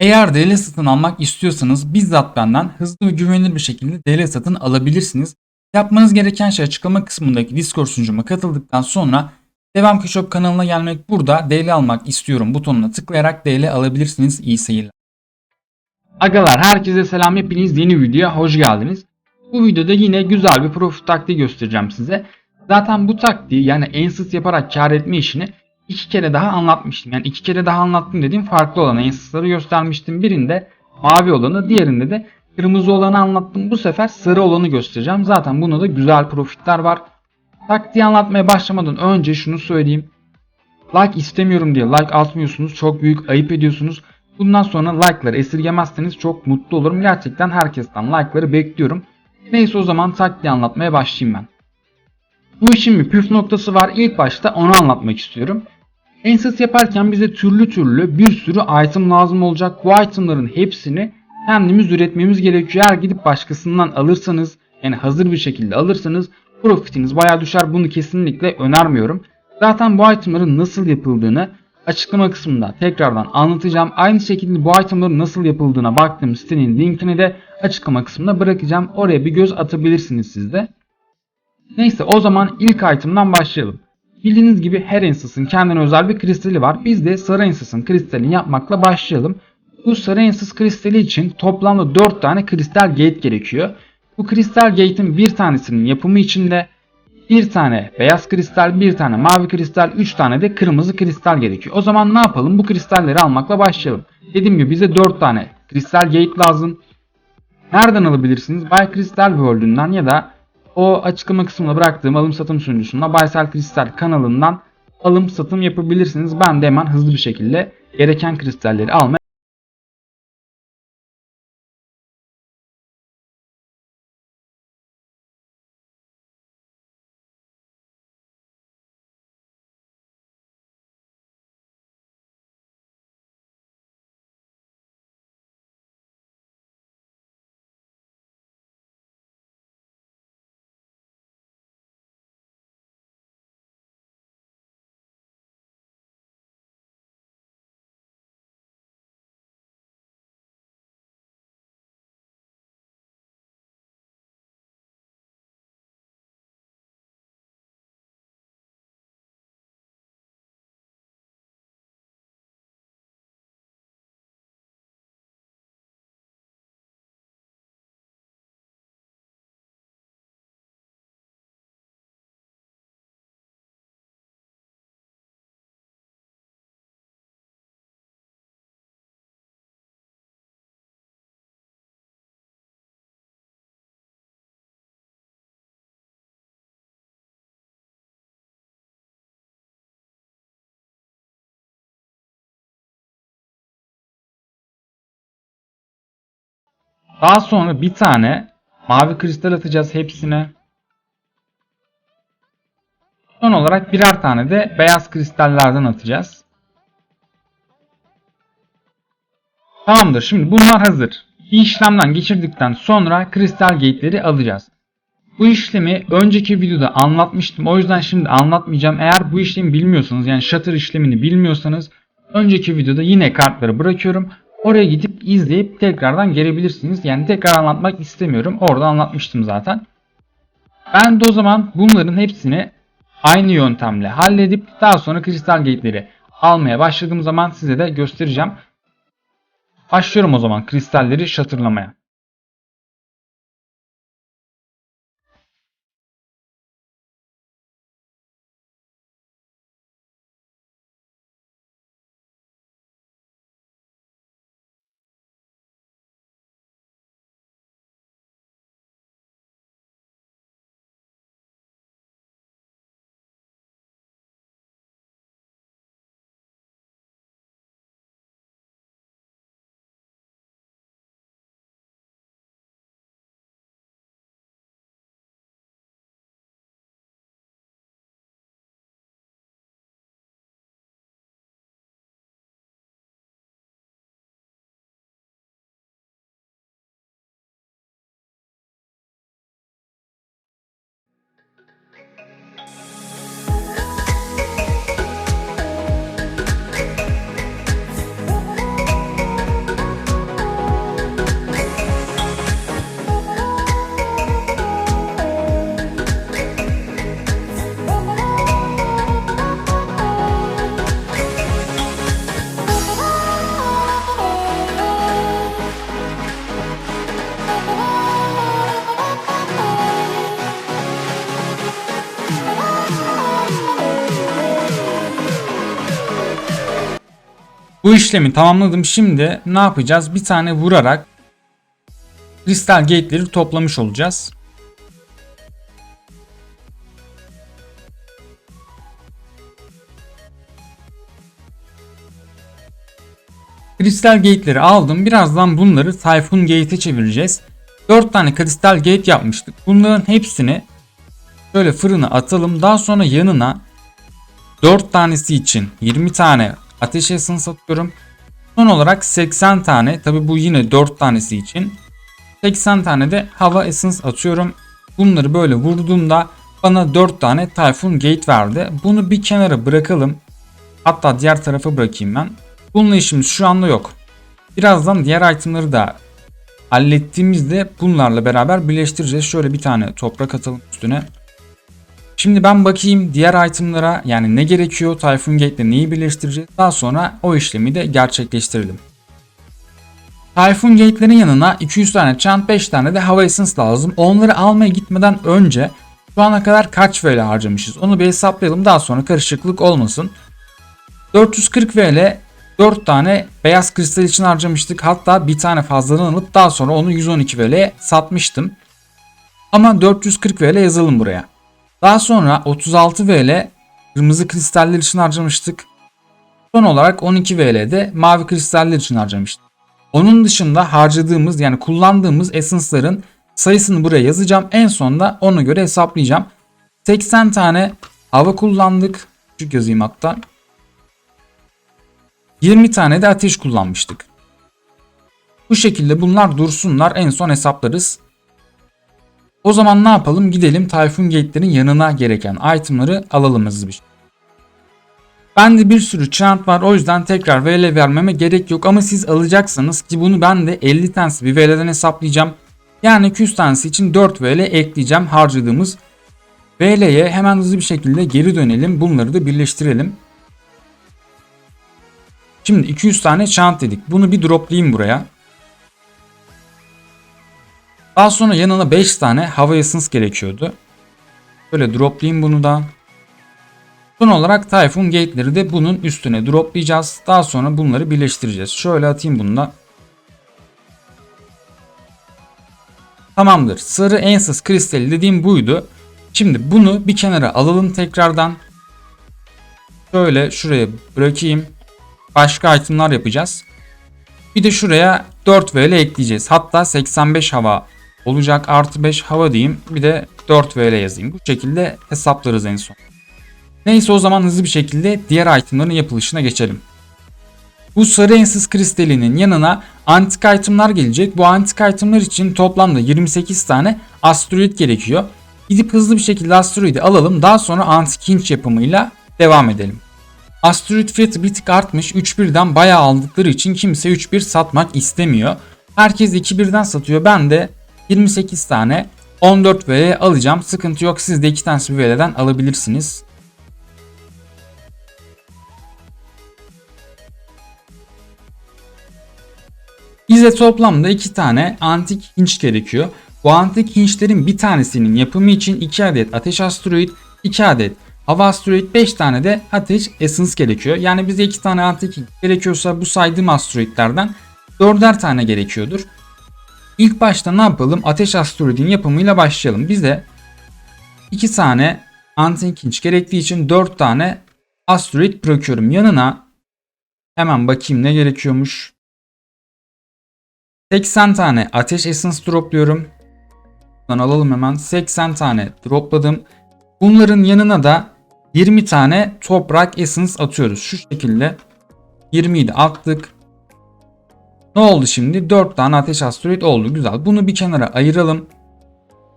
Eğer DL satın almak istiyorsanız bizzat benden hızlı ve güvenilir bir şekilde DL satın alabilirsiniz. Yapmanız gereken şey açıklama kısmındaki Discord sunucuma katıldıktan sonra Devam Shop kanalına gelmek burada DL almak istiyorum butonuna tıklayarak DL alabilirsiniz. İyi seyirler. Agalar herkese selam hepiniz yeni videoya hoş geldiniz. Bu videoda yine güzel bir profit taktiği göstereceğim size. Zaten bu taktiği yani ensis yaparak kar etme işini iki kere daha anlatmıştım. Yani iki kere daha anlattım dediğim farklı olan ensisleri göstermiştim. Birinde mavi olanı diğerinde de kırmızı olanı anlattım. Bu sefer sarı olanı göstereceğim. Zaten bunda da güzel profitler var. Taktiği anlatmaya başlamadan önce şunu söyleyeyim. Like istemiyorum diye like atmıyorsunuz. Çok büyük ayıp ediyorsunuz. Bundan sonra like'ları esirgemezseniz çok mutlu olurum. Gerçekten herkesten like'ları bekliyorum. Neyse o zaman taktiği anlatmaya başlayayım ben. Bu işin bir püf noktası var. İlk başta onu anlatmak istiyorum. Ensis yaparken bize türlü türlü bir sürü item lazım olacak. Bu itemların hepsini kendimiz üretmemiz gerekiyor. Eğer gidip başkasından alırsanız yani hazır bir şekilde alırsanız profitiniz baya düşer. Bunu kesinlikle önermiyorum. Zaten bu itemların nasıl yapıldığını açıklama kısmında tekrardan anlatacağım. Aynı şekilde bu itemların nasıl yapıldığına baktığım sitenin linkini de açıklama kısmına bırakacağım. Oraya bir göz atabilirsiniz siz de. Neyse o zaman ilk item'dan başlayalım. Bildiğiniz gibi her ensasın kendine özel bir kristali var. Biz de sarı ensasın kristalini yapmakla başlayalım. Bu sarı ensas kristali için toplamda 4 tane kristal gate gerekiyor. Bu kristal gate'in bir tanesinin yapımı için de bir tane beyaz kristal, bir tane mavi kristal, 3 tane de kırmızı kristal gerekiyor. O zaman ne yapalım? Bu kristalleri almakla başlayalım. Dediğim gibi bize 4 tane kristal gate lazım. Nereden alabilirsiniz? Buy Crystal World'ünden ya da o açıklama kısmına bıraktığım alım satım sunucusunda Baysal Kristal kanalından alım satım yapabilirsiniz. Ben de hemen hızlı bir şekilde gereken kristalleri almaya Daha sonra bir tane mavi kristal atacağız hepsine. Son olarak birer tane de beyaz kristallerden atacağız. Tamamdır. Şimdi bunlar hazır. Bir işlemden geçirdikten sonra kristal gate'leri alacağız. Bu işlemi önceki videoda anlatmıştım. O yüzden şimdi anlatmayacağım. Eğer bu işlemi bilmiyorsanız yani shutter işlemini bilmiyorsanız önceki videoda yine kartları bırakıyorum. Oraya gidip izleyip tekrardan gelebilirsiniz. Yani tekrar anlatmak istemiyorum. Orada anlatmıştım zaten. Ben de o zaman bunların hepsini aynı yöntemle halledip daha sonra kristal gate'leri almaya başladığım zaman size de göstereceğim. Başlıyorum o zaman kristalleri şatırlamaya. Bu işlemi tamamladım. Şimdi ne yapacağız? Bir tane vurarak kristal gate'leri toplamış olacağız. Kristal gate'leri aldım. Birazdan bunları Typhoon Gate'e çevireceğiz. 4 tane kristal gate yapmıştık. Bunların hepsini şöyle fırına atalım. Daha sonra yanına 4 tanesi için 20 tane ateş essence. Son olarak 80 tane tabi bu yine 4 tanesi için 80 tane de hava essence atıyorum. Bunları böyle vurduğumda bana 4 tane Typhoon Gate verdi. Bunu bir kenara bırakalım. Hatta diğer tarafa bırakayım ben. Bununla işimiz şu anda yok. Birazdan diğer itemları da hallettiğimizde bunlarla beraber birleştireceğiz. Şöyle bir tane toprak atalım üstüne. Şimdi ben bakayım diğer itemlara yani ne gerekiyor Typhoon Gate ile neyi birleştireceğiz. Daha sonra o işlemi de gerçekleştirelim. Typhoon Gate'lerin yanına 200 tane chant 5 tane de hava essence lazım. Onları almaya gitmeden önce şu ana kadar kaç VL harcamışız onu bir hesaplayalım daha sonra karışıklık olmasın. 440 VL 4 tane beyaz kristal için harcamıştık. Hatta bir tane fazladan alıp daha sonra onu 112 VL'ye satmıştım. Ama 440 VL yazalım buraya. Daha sonra 36 VL kırmızı kristaller için harcamıştık. Son olarak 12 VL'de mavi kristaller için harcamıştık. Onun dışında harcadığımız yani kullandığımız essence'ların sayısını buraya yazacağım. En sonunda ona göre hesaplayacağım. 80 tane hava kullandık. Küçük yazayım hatta. 20 tane de ateş kullanmıştık. Bu şekilde bunlar dursunlar en son hesaplarız. O zaman ne yapalım? Gidelim Typhoon Gate'lerin yanına gereken itemları alalım hızlı bir şey. Bende bir sürü chant var o yüzden tekrar VL vermeme gerek yok ama siz alacaksanız ki bunu ben de 50 tanesi bir VL'den hesaplayacağım. Yani 200 tanesi için 4 VL ekleyeceğim harcadığımız VL'ye hemen hızlı bir şekilde geri dönelim. Bunları da birleştirelim. Şimdi 200 tane chant dedik. Bunu bir droplayayım buraya. Daha sonra yanına 5 tane hava essence gerekiyordu. Böyle droplayayım bunu da. Son olarak Typhoon Gate'leri de bunun üstüne droplayacağız. Daha sonra bunları birleştireceğiz. Şöyle atayım bunu da. Tamamdır. Sarı Ansys kristali dediğim buydu. Şimdi bunu bir kenara alalım tekrardan. Şöyle şuraya bırakayım. Başka itemlar yapacağız. Bir de şuraya 4 VL ekleyeceğiz. Hatta 85 hava olacak. Artı 5 hava diyeyim. Bir de 4 VL yazayım. Bu şekilde hesaplarız en son. Neyse o zaman hızlı bir şekilde diğer itemların yapılışına geçelim. Bu sarı ensiz kristalinin yanına antik itemlar gelecek. Bu antik itemlar için toplamda 28 tane asteroid gerekiyor. Gidip hızlı bir şekilde asteroidi alalım. Daha sonra antik hinç yapımıyla devam edelim. Asteroid fiyatı bir tık artmış. 3.1'den bayağı aldıkları için kimse 3.1 satmak istemiyor. Herkes 2.1'den satıyor. Ben de 28 tane 14 VL alacağım. Sıkıntı yok. Siz de 2 tanesi bir VL'den alabilirsiniz. Bize toplamda 2 tane antik hinç gerekiyor. Bu antik hinçlerin bir tanesinin yapımı için 2 adet ateş asteroid, 2 adet hava asteroid, 5 tane de ateş essence gerekiyor. Yani bize 2 tane antik hinç gerekiyorsa bu saydığım asteroidlerden 4'er tane gerekiyordur. İlk başta ne yapalım? Ateş asteroidin yapımıyla başlayalım. Bize 2 tane antik hinç gerektiği için 4 tane asteroid bırakıyorum. Yanına hemen bakayım ne gerekiyormuş. 80 tane ateş essence dropluyorum. Buradan alalım hemen. 80 tane dropladım. Bunların yanına da 20 tane toprak essence atıyoruz. Şu şekilde 20'yi de attık. Ne oldu şimdi? 4 tane ateş asteroid oldu. Güzel. Bunu bir kenara ayıralım.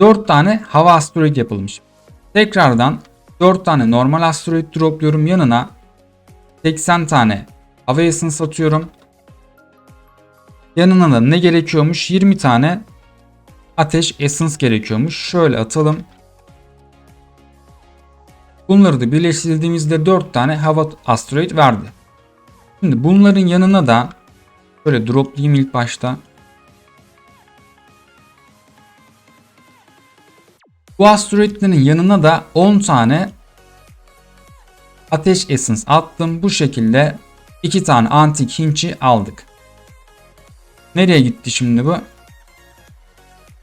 4 tane hava asteroid yapılmış. Tekrardan 4 tane normal asteroid dropluyorum. Yanına 80 tane hava essence atıyorum. Yanına da ne gerekiyormuş? 20 tane ateş essence gerekiyormuş. Şöyle atalım. Bunları da birleştirdiğimizde 4 tane hava asteroid verdi. Şimdi bunların yanına da Böyle droplayayım ilk başta. Bu asteroidlerin yanına da 10 tane ateş essence attım. Bu şekilde 2 tane antik hinçi aldık. Nereye gitti şimdi bu?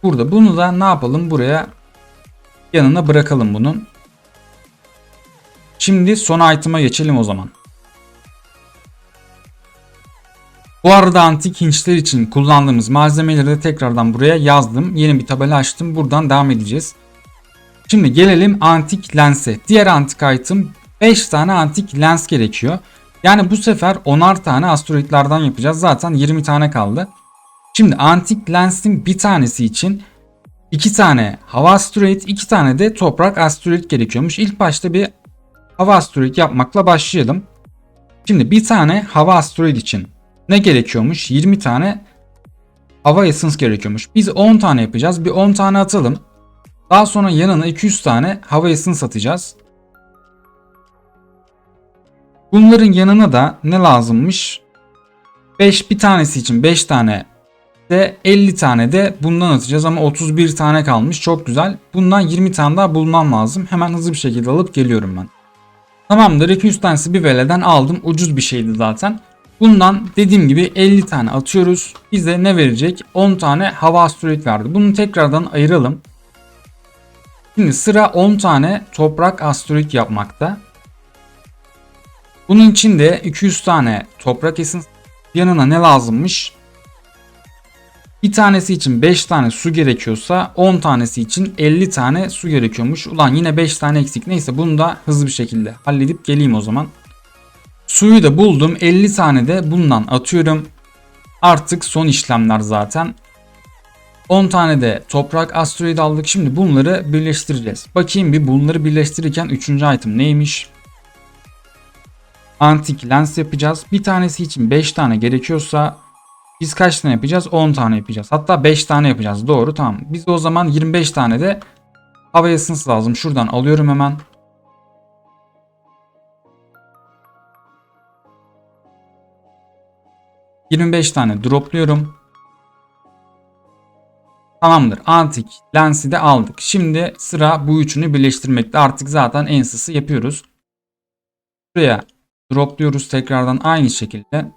Burada. Bunu da ne yapalım? Buraya yanına bırakalım bunun. Şimdi son item'a geçelim o zaman. Bu arada antik hinçler için kullandığımız malzemeleri de tekrardan buraya yazdım. Yeni bir tabela açtım. Buradan devam edeceğiz. Şimdi gelelim antik lense. Diğer antik item 5 tane antik lens gerekiyor. Yani bu sefer 10'ar tane asteroidlerden yapacağız. Zaten 20 tane kaldı. Şimdi antik lensin bir tanesi için 2 tane hava asteroid, 2 tane de toprak asteroid gerekiyormuş. İlk başta bir hava asteroid yapmakla başlayalım. Şimdi bir tane hava asteroid için ne gerekiyormuş? 20 tane hava essence gerekiyormuş. Biz 10 tane yapacağız. Bir 10 tane atalım. Daha sonra yanına 200 tane hava essence atacağız. Bunların yanına da ne lazımmış? 5 bir tanesi için 5 tane de 50 tane de bundan atacağız ama 31 tane kalmış. Çok güzel. Bundan 20 tane daha bulmam lazım. Hemen hızlı bir şekilde alıp geliyorum ben. Tamamdır 200 tanesi bir veleden aldım. Ucuz bir şeydi zaten. Bundan dediğim gibi 50 tane atıyoruz. Bize ne verecek? 10 tane hava asteroid verdi. Bunu tekrardan ayıralım. Şimdi sıra 10 tane toprak asteroid yapmakta. Bunun için de 200 tane toprak esin yanına ne lazımmış? Bir tanesi için 5 tane su gerekiyorsa 10 tanesi için 50 tane su gerekiyormuş. Ulan yine 5 tane eksik. Neyse bunu da hızlı bir şekilde halledip geleyim o zaman. Suyu da buldum. 50 tane de bundan atıyorum. Artık son işlemler zaten. 10 tane de toprak asteroid aldık. Şimdi bunları birleştireceğiz. Bakayım bir bunları birleştirirken 3. item neymiş? Antik lens yapacağız. Bir tanesi için 5 tane gerekiyorsa biz kaç tane yapacağız? 10 tane yapacağız. Hatta 5 tane yapacağız. Doğru tamam. Biz o zaman 25 tane de hava essence lazım. Şuradan alıyorum hemen. ...25 tane dropluyorum. Tamamdır. Antik lensi de aldık. Şimdi sıra bu üçünü birleştirmekte. Artık zaten ensisi yapıyoruz. Buraya dropluyoruz tekrardan aynı şekilde.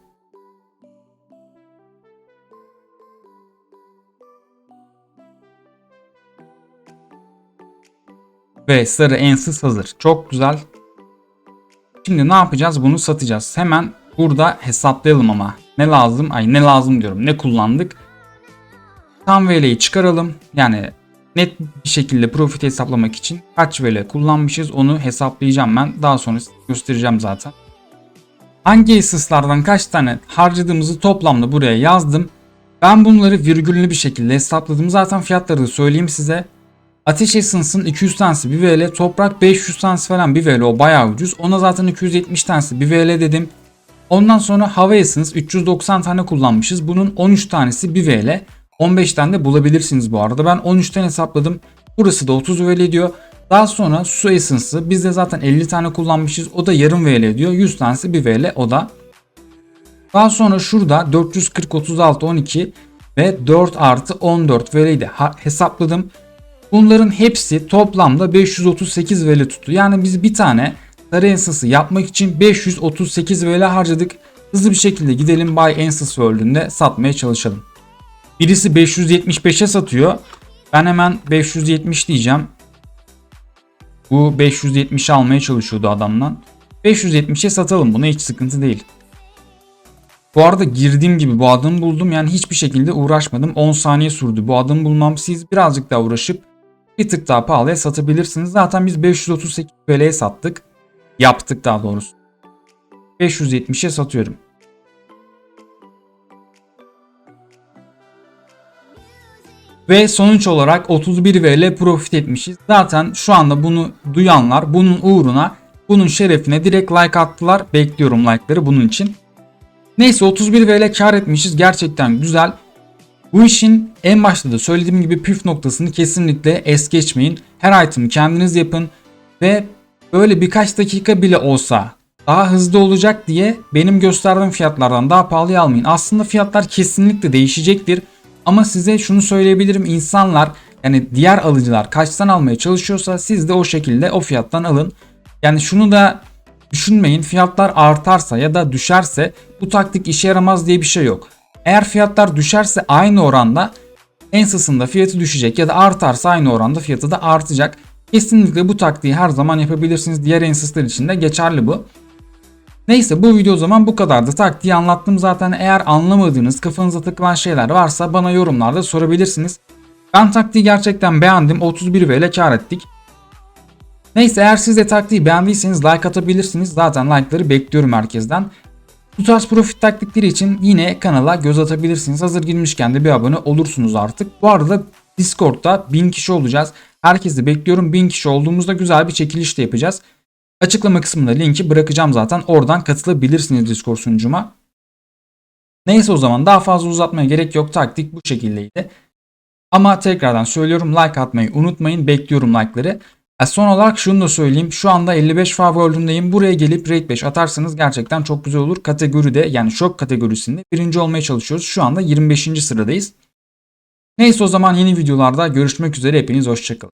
Ve sarı ensiz hazır. Çok güzel. Şimdi ne yapacağız? Bunu satacağız. Hemen burada hesaplayalım ama. Ne lazım? Ay ne lazım diyorum. Ne kullandık? Tam VL'yi çıkaralım. Yani net bir şekilde profit hesaplamak için kaç VL kullanmışız onu hesaplayacağım ben. Daha sonra göstereceğim zaten. Hangi esaslardan kaç tane harcadığımızı toplamda buraya yazdım. Ben bunları virgüllü bir şekilde hesapladım. Zaten fiyatları da söyleyeyim size. Ateş Essence'ın 200 tanesi bir VL, toprak 500 tanesi falan bir VL o bayağı ucuz. Ona zaten 270 tanesi bir VL dedim. Ondan sonra Hava Essence 390 tane kullanmışız. Bunun 13 tanesi bir VL. 15 tane de bulabilirsiniz bu arada. Ben 13'ten hesapladım. Burası da 30 VL ediyor. Daha sonra Su Essence'ı biz de zaten 50 tane kullanmışız. O da yarım VL ediyor. 100 tanesi bir VL o da. Daha sonra şurada 440, 36, 12 ve 4 artı 14 VL'yi de hesapladım. Bunların hepsi toplamda 538 VL tuttu. Yani biz bir tane sarı ensası yapmak için 538 VL harcadık. Hızlı bir şekilde gidelim Buy Answers World'ünde satmaya çalışalım. Birisi 575'e satıyor. Ben hemen 570 diyeceğim. Bu 570 almaya çalışıyordu adamdan. 570'e satalım bunu hiç sıkıntı değil. Bu arada girdiğim gibi bu adımı buldum yani hiçbir şekilde uğraşmadım. 10 saniye sürdü bu adımı bulmam. Siz birazcık daha uğraşıp bir tık daha pahalıya satabilirsiniz. Zaten biz 538 TL'ye sattık. Yaptık daha doğrusu. 570'e satıyorum. Ve sonuç olarak 31 VL profit etmişiz. Zaten şu anda bunu duyanlar bunun uğruna bunun şerefine direkt like attılar. Bekliyorum like'ları bunun için. Neyse 31 VL kar etmişiz. Gerçekten güzel. Bu işin en başta da söylediğim gibi püf noktasını kesinlikle es geçmeyin. Her item'ı kendiniz yapın ve böyle birkaç dakika bile olsa daha hızlı olacak diye benim gösterdiğim fiyatlardan daha pahalıya almayın. Aslında fiyatlar kesinlikle değişecektir. Ama size şunu söyleyebilirim insanlar yani diğer alıcılar kaçtan almaya çalışıyorsa siz de o şekilde o fiyattan alın. Yani şunu da düşünmeyin. Fiyatlar artarsa ya da düşerse bu taktik işe yaramaz diye bir şey yok. Eğer fiyatlar düşerse aynı oranda Ensas'ın fiyatı düşecek ya da artarsa aynı oranda fiyatı da artacak. Kesinlikle bu taktiği her zaman yapabilirsiniz. Diğer Ensas'lar için de geçerli bu. Neyse bu video o zaman bu kadardı. Taktiği anlattım zaten. Eğer anlamadığınız, kafanıza takılan şeyler varsa bana yorumlarda sorabilirsiniz. Ben taktiği gerçekten beğendim. 31 ile kar ettik. Neyse eğer siz de taktiği beğendiyseniz like atabilirsiniz. Zaten like'ları bekliyorum herkesten. Bu tarz profit taktikleri için yine kanala göz atabilirsiniz. Hazır girmişken de bir abone olursunuz artık. Bu arada Discord'da 1000 kişi olacağız. Herkesi bekliyorum. 1000 kişi olduğumuzda güzel bir çekiliş de yapacağız. Açıklama kısmında linki bırakacağım zaten. Oradan katılabilirsiniz Discord sunucuma. Neyse o zaman daha fazla uzatmaya gerek yok. Taktik bu şekildeydi. Ama tekrardan söylüyorum like atmayı unutmayın. Bekliyorum like'ları. E son olarak şunu da söyleyeyim. Şu anda 55 Fav World'undayım. Buraya gelip Raid 5 atarsanız gerçekten çok güzel olur. Kategoride yani şok kategorisinde birinci olmaya çalışıyoruz. Şu anda 25. sıradayız. Neyse o zaman yeni videolarda görüşmek üzere. Hepiniz hoşçakalın.